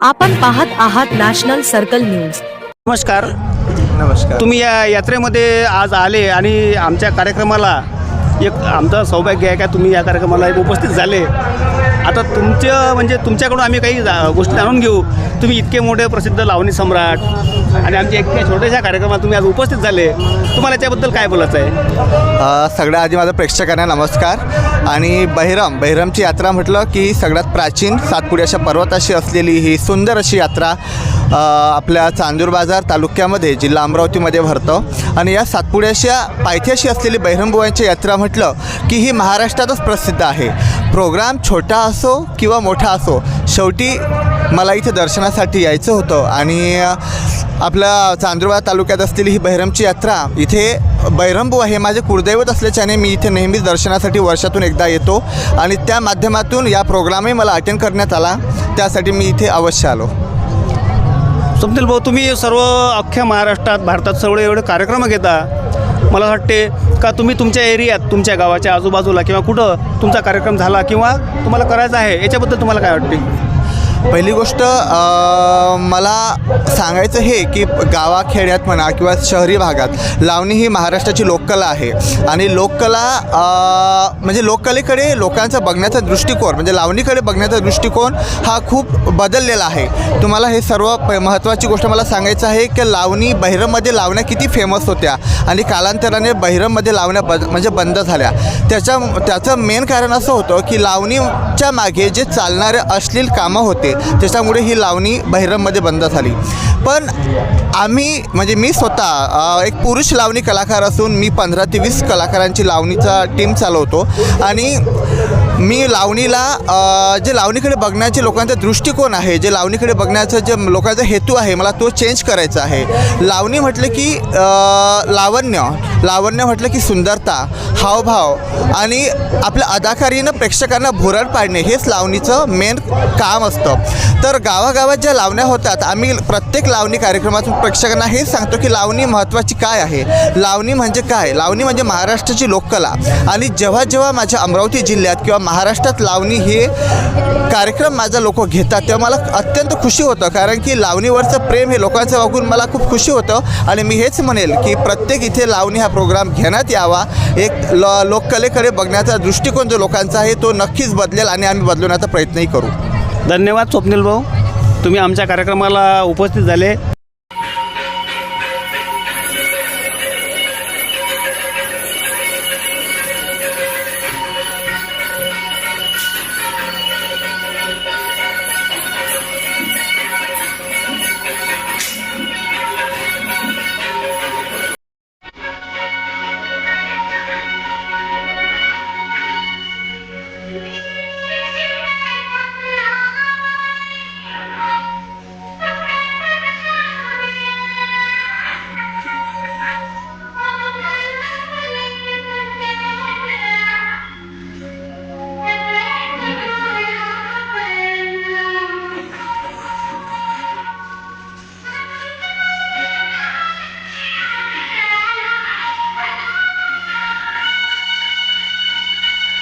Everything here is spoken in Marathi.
आपण पाहत आहात नॅशनल सर्कल न्यूज. नमस्कार. नमस्कार. तुम्ही या यात्रेमध्ये आज आले आणि आमच्या कार्यक्रमाला एक आमचं सौभाग्य आहे का? तुम्ही या कार्यक्रमाला एक उपस्थित झाले. आता तुमचं म्हणजे तुमच्याकडून आम्ही काही जा- गोष्टी जाणून घेऊ. तुम्ही इतके मोठे प्रसिद्ध लावणी सम्राट आणि आमच्या इतक्या छोट्याशा कार्यक्रमात तुम्ही आज उपस्थित झाले. तुम्हाला याच्याबद्दल काय बोलायचं आहे? सगळ्या आधी माझं प्रेक्षकांना नमस्कार. आणि बहिरम बहिरमची यात्रा म्हटलं की सगळ्यात प्राचीन सातपुडी अशा पर्वताशी असलेली ही सुंदर अशी यात्रा. आपल्या चांदूर बाजार तालुक्यामध्ये जिल्हा अमरावतीमध्ये भरतं. आणि या सातपुड्याच्या पायथ्याशी असलेली बहिरमबुवांची यात्रा म्हटलं की ही महाराष्ट्रातच प्रसिद्ध आहे. प्रोग्राम छोटा असो किंवा मोठा असो शेवटी मला इथे दर्शनासाठी यायचं होतं. आणि आपल्या चांदुरबाद तालुक्यात असलेली ही बहिरमची यात्रा इथे बैरमबुवा हे माझे कुळदैवत असल्याच्याने मी इथे नेहमीच दर्शनासाठी वर्षातून एकदा येतो. आणि त्या माध्यमातून या प्रोग्रामही मला अटेंड करण्यात आला. त्यासाठी मी इथे अवश्य आलो. स्वप्नील भाऊ तुम्ही सर्व अख्ख्या महाराष्ट्रात भारतात सर्व एवढे कार्यक्रम घेता. मला वाटते का तुम्ही तुमच्या एरियात तुमच्या गावाच्या आजूबाजूला किंवा कुठं तुमचा कार्यक्रम झाला किंवा तुम्हाला करायचा आहे याच्याबद्दल तुम्हाला काय वाटते? पहिली गोष्ट मला सांगायचं हे की गावाखेड्यात म्हणा किंवा शहरी भागात लावणी ही महाराष्ट्राची लोककला आहे. आणि लोककला म्हणजे लोककलेकडे लोकांचा बघण्याचा दृष्टिकोन म्हणजे लावणीकडे बघण्याचा दृष्टिकोन हा खूप बदललेला आहे. तुम्हाला हे सर्व प महत्त्वाची गोष्ट मला सांगायचं आहे की लावणी बहिरममध्ये लावण्या किती फेमस होत्या आणि कालांतराने बहिरममध्ये लावण्या बद म्हणजे बंद झाल्या. त्याच्या त्याचं मेन कारण असं होतं की लावणीच्या मागे जे चालणारे अश्लील कामं होते त्याच्यामुळे ही लावणी बहिरममध्ये बंद झाली. पण आम्ही म्हणजे मी स्वतः एक पुरुष लावणी कलाकार असून मी पंधरा ते वीस कलाकारांची लावणीचा टीम चालवतो. आणि मी लावणीला जे लावणीकडे बघण्याचे लोकांचा दृष्टिकोन आहे जे लावणीकडे बघण्याचा जे लोकांचा हेतू आहे मला तो चेंज करायचा आहे. लावणी म्हटलं की लावण्य. लावण्य म्हटलं की सुंदरता हावभाव आणि आपल्या अदाकारीनं प्रेक्षकांना भुरळ पाडणे हेच लावणीचं मेन काम असतं. तर गावागावात ज्या लावण्या होतात आम्ही प्रत्येक लावणी कार्यक्रमातून प्रेक्षकांना हेच सांगतो की लावणी महत्त्वाची काय आहे? लावणी म्हणजे काय? लावणी म्हणजे महाराष्ट्राची लोककला. आणि जेव्हा जेव्हा माझ्या अमरावती जिल्ह्यात किंवा महाराष्ट्रात लावणी हे कार्यक्रम माझा लोक घेतात तेव्हा मला अत्यंत खुशी होतं. कारण की लावणीवरचं प्रेम हे लोकांचं बघून मला खूप खुशी होतं. आणि मी हेच म्हणेल की प्रत्येक इथे लावणी हा प्रोग्राम घेण्यात यावा. एक ल लोककलेकडे बघण्याचा दृष्टिकोन जो लोकांचा आहे तो नक्कीच बदलेल आणि आम्ही बदलवण्याचा प्रयत्नही करू. धन्यवाद स्वप्नील भाऊ. तुम्ही आमच्या कार्यक्रमाला उपस्थित झाले.